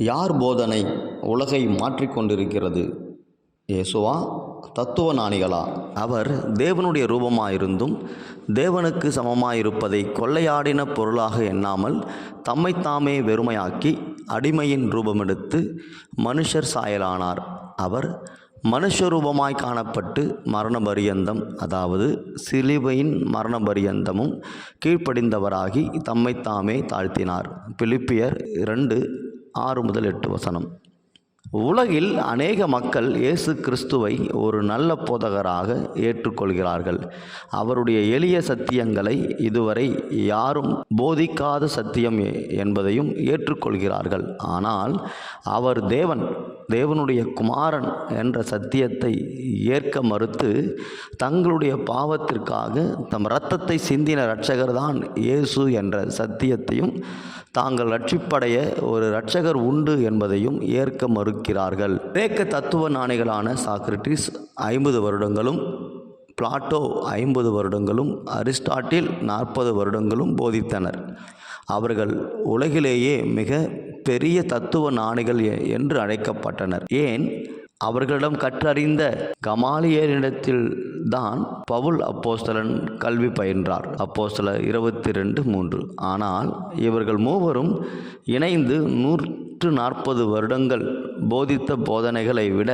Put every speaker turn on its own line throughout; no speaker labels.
யார் போதனை உலகை மாற்றிக்கொண்டிருக்கிறது இயேசுவா தத்துவ ஞானிகளா அவர் தேவனுடைய ரூபமாயிருந்தும் தேவனுக்கு சமமாயிருப்பதை கொள்ளையாடின பொருளாக எண்ணாமல் தம்மைத்தாமே வெறுமையாக்கி அடிமையின் ரூபமெடுத்து மனுஷர் சாயலானார். அவர் மனுஷரூபமாய் காணப்பட்டு மரண பரியந்தம் அதாவது சிலுவையின் மரண பரியந்தமும் கீழ்ப்படிந்தவராகி தம்மைத்தாமே தாழ்த்தினார். பிலிப்பியர் இரண்டு ஆறு முதல் எட்டு வசனம். உலகில் அநேக மக்கள் இயேசு கிறிஸ்துவை ஒரு நல்ல போதகராக ஏற்றுக்கொள்கிறார்கள். அவருடைய எளிய சத்தியங்களை இதுவரை யாரும் போதிக்காத சத்தியம் என்பதையும் ஏற்றுக்கொள்கிறார்கள். ஆனால் அவர் தேவன் தேவனுடைய குமாரன் என்ற சத்தியத்தை ஏற்க மறுத்து தங்களுடைய பாவத்திற்காக தம் இரத்தத்தை சிந்தின இரட்சகர் தான் இயேசு என்ற சத்தியத்தையும் தாங்கள் ரட்சிப்படைய ஒரு இரட்சகர் உண்டு என்பதையும் ஏற்க மறுக்கிறார்கள். கிரேக்க தத்துவ ஞானிகளான சாக்ரட்டிஸ் ஐம்பது வருடங்களும் பிளாட்டோ ஐம்பது வருடங்களும் அரிஸ்டாட்டில் நாற்பது வருடங்களும் போதித்தனர். அவர்கள் உலகிலேயே மிக பெரிய தத்துவ ஞானிகள் என்று அழைக்கப்பட்டனர். ஏன்? அவர்களிடம் கற்றறிந்த கமாலியரிடத்தில் தான் பவுல் அப்போஸ்தலன் கல்வி பயின்றார். அப்போஸ்தல இருபத்தி ரெண்டு மூன்று. ஆனால் இவர்கள் மூவரும் இணைந்து நூற்று நாற்பது வருடங்கள் போதித்த போதனைகளை விட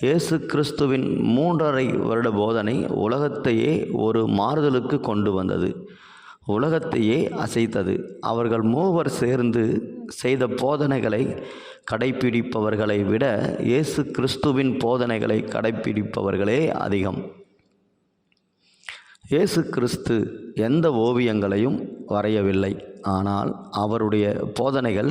இயேசு கிறிஸ்துவின் மூன்றரை வருட போதனை உலகத்தையே ஒரு மாறுதலுக்கு கொண்டு வந்தது. உலகத்தையே அசைத்தது. அவர்கள் மூவர் சேர்ந்து செய்த போதனைகளை கடைப்பிடிப்பவர்களை விட இயேசு கிறிஸ்துவின் போதனைகளை கடைப்பிடிப்பவர்களே அதிகம். இயேசு கிறிஸ்து எந்த ஓவியங்களையும் வரையவில்லை. ஆனால் அவருடைய போதனைகள்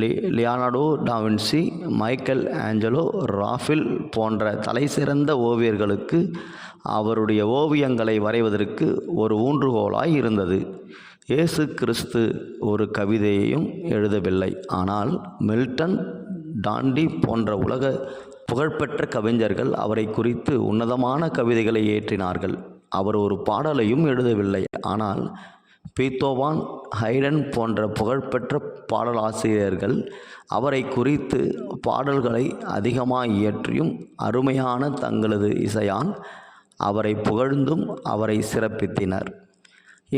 லி Leonardo da Vinci Michelangelo Raphael போன்ற தலைசிறந்த ஓவியர்களுக்கு அவருடைய ஓவியங்களை வரைவதற்கு ஒரு ஊன்றுகோலாய் இருந்தது. இயேசு கிறிஸ்து ஒரு கவிதையையும் எழுதவில்லை. ஆனால் மில்டன் டாண்டி போன்ற உலக புகழ்பெற்ற கவிஞர்கள் அவரை குறித்து உன்னதமான கவிதைகளை ஏற்றினார்கள் அவர் ஒரு பாடலையும் எழுதவில்லை. ஆனால் பீத்தோவான் ஹைடன் போன்ற புகழ்பெற்ற பாடலாசிரியர்கள் அவரை குறித்து பாடல்களை அதிகமாக இயற்றியும் அருமையான தங்களது இசையால் அவரை புகழ்ந்தும் அவரை சிறப்பித்தினர்.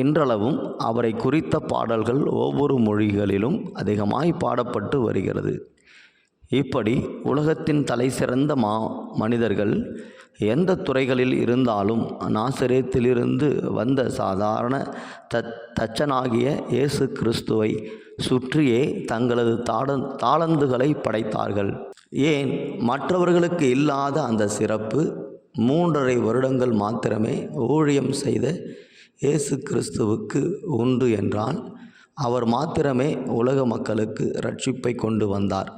இன்றளவும் அவரை குறித்த பாடல்கள் ஒவ்வொரு மொழிகளிலும் அதிகமாய் பாடப்பட்டு வருகிறது. இப்படி உலகத்தின் தலைசிறந்த மா மனிதர்கள் எந்த துறைகளில் இருந்தாலும் நாசரேத்திலிருந்து வந்த சாதாரண தத் தச்சனாகிய இயேசு கிறிஸ்துவை சுற்றியே தங்களது தாட தாளந்துகளை படைத்தார்கள். ஏன்? மற்றவர்களுக்கு இல்லாத அந்த சிறப்பு மூன்றரை வருடங்கள் மாத்திரமே ஊழியம் செய்த இயேசு கிறிஸ்துவுக்கு உண்டு என்றால் அவர் மாத்திரமே உலக மக்களுக்கு ரட்சிப்பை கொண்டு வந்தார்.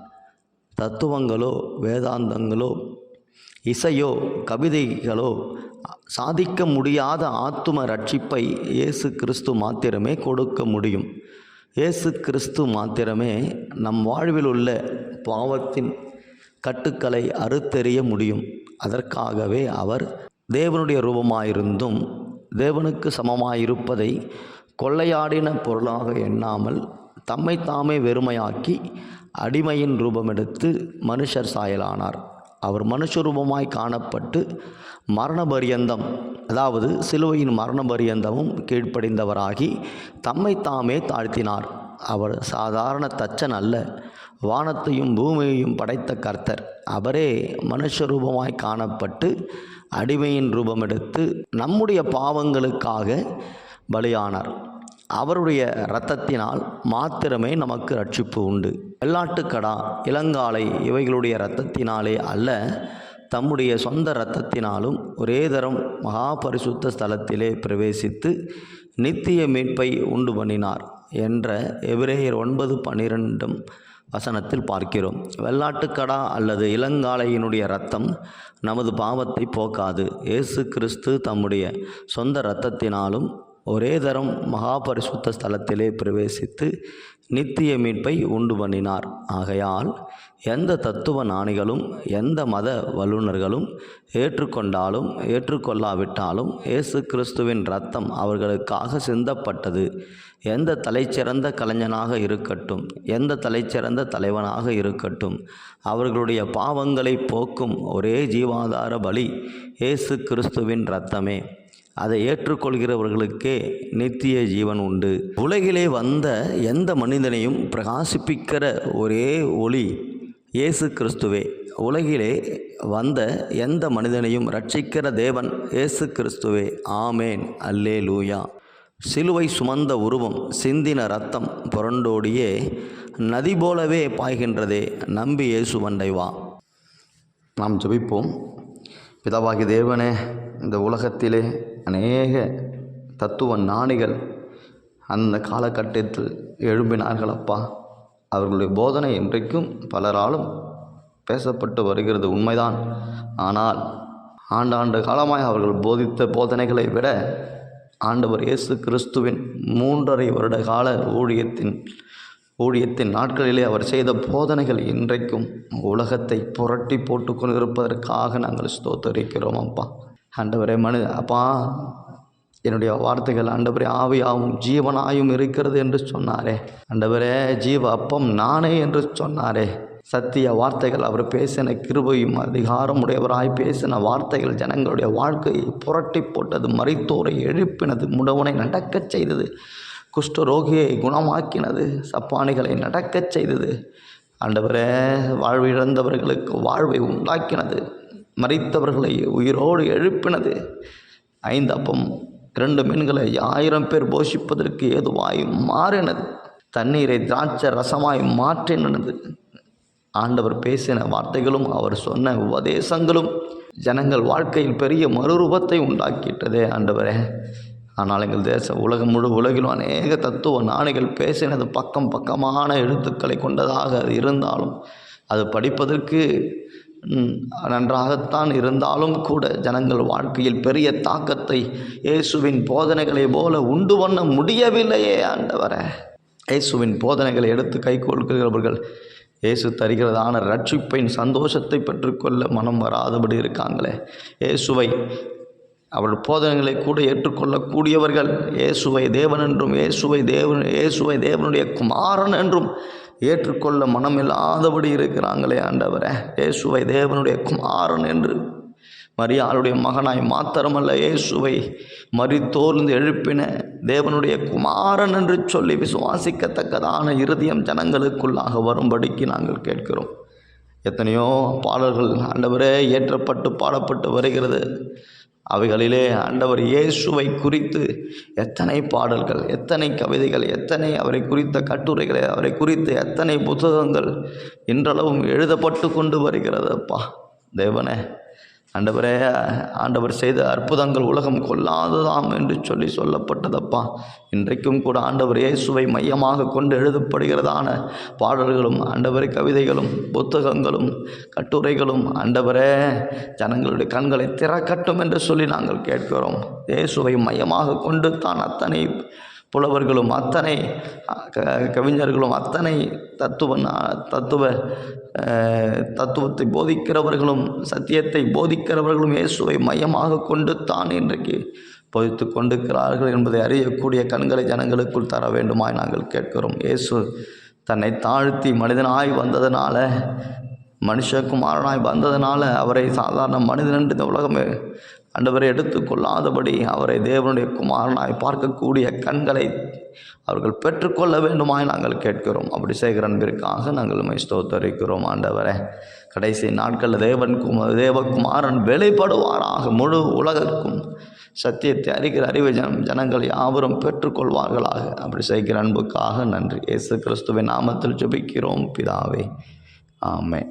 தத்துவங்களோ வேதாந்தங்களோ இசையோ கவிதைகளோ சாதிக்க முடியாத ஆத்தும ரட்சிப்பை இயேசு கிறிஸ்து மாத்திரமே கொடுக்க முடியும். இயேசு கிறிஸ்து மாத்திரமே நம் வாழ்வில் உள்ள பாவத்தின் கட்டுக்களை அறுத்தெறிய முடியும். அதற்காகவே அவர் தேவனுடைய ரூபமாயிருந்தும் தேவனுக்கு சமமாயிருப்பதை கொள்ளையாடின பொருளாக எண்ணாமல் தம்மை தாமே வெறுமையாக்கி அடிமையின் ரூபமெடுத்து மனுஷர் சாயலானார். அவர் மனுஷ ரூபமாய் காணப்பட்டு மரண பரியந்தம் அதாவது சிலுவையின் மரண பரியந்தமும் கீழ்ப்படிந்தவராகி தம்மை தாமே தாழ்த்தினார். அவர் சாதாரண தச்சன் அல்ல வானத்தையும் பூமியையும் படைத்த கர்த்தர். அவரே மனுஷ ரூபமாய் காணப்பட்டு அடிமையின் ரூபமெடுத்து நம்முடைய பாவங்களுக்காக பலியானார். அவருடைய இரத்தத்தினால் மாத்திரமே நமக்கு ரட்சிப்பு உண்டு. வெள்ளாட்டுக்கடா இளங்காலை இவைகளுடைய இரத்தத்தினாலே அல்ல தம்முடைய சொந்த இரத்தத்தினாலும் ஒரே தரம் மகா பரிசுத்த ஸ்தலத்திலே பிரவேசித்து நித்திய மீட்பை உண்டு பண்ணினார் என்ற எபிரேயர் ஒன்பது பன்னிரெண்டும் வசனத்தில் பார்க்கிறோம். வெள்ளாட்டுக்கடா அல்லது இளங்காலையினுடைய ரத்தம் நமது பாவத்தை போக்காது. இயேசு கிறிஸ்து தம்முடைய சொந்த இரத்தத்தினாலும் ஒரே தரம் மகாபரிசுத்த ஸ்தலத்திலே பிரவேசித்து நித்திய மீட்பை உண்டு பண்ணினார். ஆகையால் எந்த தத்துவ ஞானிகளும் எந்த மத வல்லுநர்களும் ஏற்றுக்கொண்டாலும் ஏற்றுக்கொள்ளாவிட்டாலும் இயேசு கிறிஸ்துவின் ரத்தம் அவர்களுக்காக சிந்தப்பட்டது. எந்த தலைச்சிறந்த கலைஞனாக இருக்கட்டும் எந்த தலைச்சிறந்த தலைவனாக இருக்கட்டும் அவர்களுடைய பாவங்களை போக்கும் ஒரே ஜீவாதார பலி இயேசு கிறிஸ்துவின் ரத்தமே அதை ஏற்றுக்கொள்கிறவர்களுக்கே நித்திய ஜீவன் உண்டு. உலகிலே வந்த எந்த மனிதனையும் பிரகாசிப்பிக்கிற ஒரே ஒளி இயேசு கிறிஸ்துவே. உலகிலே வந்த எந்த மனிதனையும் ரட்சிக்கிற தேவன் இயேசு கிறிஸ்துவே. ஆமேன். அல்லே லூயா சிலுவை சுமந்த உருவம் சிந்தின ரத்தம் புரண்டோடியே நதி போலவே பாய்கின்றதே நம்பி இயேசு வண்டை வா. நாம் ஜபிப்போம். பிதாவாகி தேவனே இந்த உலகத்திலே அநேக தத்துவ ஞானிகள் அந்த காலகட்டத்தில் எழும்பினார்கள் அப்பா. அவர்களுடைய போதனை இன்றைக்கும் பலராலும் பேசப்பட்டு வருகிறது உண்மைதான். ஆனால் ஆண்டாண்டு காலமாய் அவர்கள் போதித்த போதனைகளை விட ஆண்டவர் இயேசு கிறிஸ்துவின் மூன்றரை வருட கால ஊழியத்தின் ஊழியத்தின் நாட்களிலே அவர் செய்த போதனைகள் இன்றைக்கும் உலகத்தை புரட்டி போட்டு கொண்டிருப்பதற்காக நாங்கள் ஸ்தோத்தரிக்கிறோம் அப்பா. ஆண்டவரே மனு அப்பா என்னுடைய வார்த்தைகள் ஆண்டவரே ஆவியாவும் ஜீவனாயும் இருக்கிறது என்று சொன்னாரே. ஆண்டவரே ஜீவ அப்பம் நானே என்று சொன்னாரே. சத்திய வார்த்தைகள் அவர் பேசின கிருபையும் அதிகாரம் உடையவராய் பேசின வார்த்தைகள் ஜனங்களுடைய வாழ்க்கையை புரட்டி போட்டது மறித்தோரை எழுப்பினது முடவனை நடக்கச் செய்தது குஷ்டரோகியை குணமாக்கினது சப்பானிகளை நடக்கச் செய்தது. ஆண்டவரே வாழ்விழந்தவர்களுக்கு வாழ்வை உண்டாக்கினது. மறித்தவர்களை உயிரோடு எழுப்பினது. ஐந்து அப்பம் இரண்டு மீன்களை ஆயிரம் பேர் போஷிப்பதற்கு ஏதுவாய் மாறினது. தண்ணீரை திராட்சை ரசமாய் மாற்றினது. ஆண்டவர் பேசின வார்த்தைகளும் அவர் சொன்ன உபதேசங்களும் ஜனங்கள் வாழ்க்கையில் பெரிய மறுரூபத்தை உண்டாக்கிட்டதே ஆண்டவரே. ஆனால் எங்கள் தேச உலகம் முழு உலகிலும் அநேக தத்துவ நாணிகள் பேசினது பக்கம் பக்கமான எழுத்துக்களை கொண்டதாக அது இருந்தாலும் அது படிப்பதற்கு நன்றாகத்தான் இருந்தாலும் கூட ஜனங்கள் வாழ்க்கையில் பெரிய தாக்கத்தை இயேசுவின் போதனைகளை போல உண்டு பண்ண முடியவில்லையே ஆண்டவரே. இயேசுவின் போதனைகளை எடுத்து கைக்கொள்கிறவர்கள் இயேசு தருகிறதான ரட்சிப்பின் சந்தோஷத்தை பெற்றுக்கொள்ள மனம் வராதபடி இருக்காங்களே. இயேசுவை அவள் போதனைகளை கூட ஏற்றுக்கொள்ளக்கூடியவர்கள் இயேசுவை தேவன் என்றும் இயேசுவை தேவன் இயேசுவை தேவனுடைய குமாரன் என்றும் ஏற்றுக்கொள்ள மனமில்லாதபடி இருக்கிறாங்களே ஆண்டவரே. இயேசுவை தேவனுடைய குமாரன் என்று. மரியாளுடைய மகனாய் மாத்திரமல்ல இயேசுவை மறித்தோர்ந்து எழுப்பின தேவனுடைய குமாரன் என்று சொல்லி விசுவாசிக்கத்தக்கதான இருதயம் ஜனங்களுக்குள்ளாக வரும்படிக்கு நாங்கள் கேட்கிறோம். எத்தனையோ பாடல்கள் ஆண்டவரே ஏற்றப்பட்டு பாடப்பட்டு வருகிறது. அவைகளிலே ஆண்டவர் இயேசுவை குறித்து எத்தனை பாடல்கள் எத்தனை கவிதைகள் எத்தனை அவரை குறித்த கட்டுரைகள் அவரை குறித்து எத்தனை புத்தகங்கள் இன்றளவும் எழுதப்பட்டு கொண்டு வருகிறது அப்பா தேவனே ஆண்டவரே ஆண்டவர் செய்த அற்புதங்கள் உலகம் கொள்ளாததாம் என்று சொல்லி சொல்லப்பட்டதப்பா. இன்றைக்கும் கூட ஆண்டவர் இயேசுவை மையமாக கொண்டு எழுதப்படுகிறதான பாடல்களும் ஆண்டவரை கவிதைகளும் புத்தகங்களும் கட்டுரைகளும் ஆண்டவரே ஜனங்களுடைய கண்களை திறக்கட்டும் என்று சொல்லி நாங்கள் கேட்கிறோம். இயேசுவை மையமாக கொண்டு தான் அத்தனை புலவர்களும் அத்தனை க- கவிஞர்களும் அத்தனை தத்துவ தத்துவ தத்துவத்தை போதிக்கிறவர்களும் சத்தியத்தை போதிக்கிறவர்களும் இயேசுவை மையமாக கொண்டு தான் இன்றைக்கு பொதித்து கொண்டிருக்கிறார்கள் என்பதை அறியக்கூடிய கண்களை ஜனங்களுக்குள் தர வேண்டுமாய் நாங்கள் கேட்கிறோம். இயேசு தன்னை தாழ்த்தி மனிதனாய் வந்ததனால மனுஷகுமாரனாய் வந்ததனால அவரை சாதாரண மனிதன் என்று இந்த உலகமே அண்டவரை எடுத்துக்கொள்ளாதபடி அவரை தேவனுடைய குமாரனாய் பார்க்கக்கூடிய கண்களை அவர்கள் பெற்றுக்கொள்ள வேண்டுமாய் நாங்கள் கேட்கிறோம். அப்படி செய்கிற அன்பிற்காக நாங்கள் உம்மை ஸ்தோத்தரிக்கிறோம். ஆண்டவரே கடைசி நாட்களில் தேவன் கும தேவகுமாரன் வெளிப்படுவாராக. முழு உலகிற்கும் சத்தியத்தை அறிகிற அறிவை ஜனம் ஜனங்கள் யாவரும் பெற்றுக்கொள்வார்களாக அப்படி செய்கிற அன்புக்காக நன்றி. இயேசு கிறிஸ்துவின் நாமத்தில் ஜபிக்கிறோம். பிதாவே ஆமை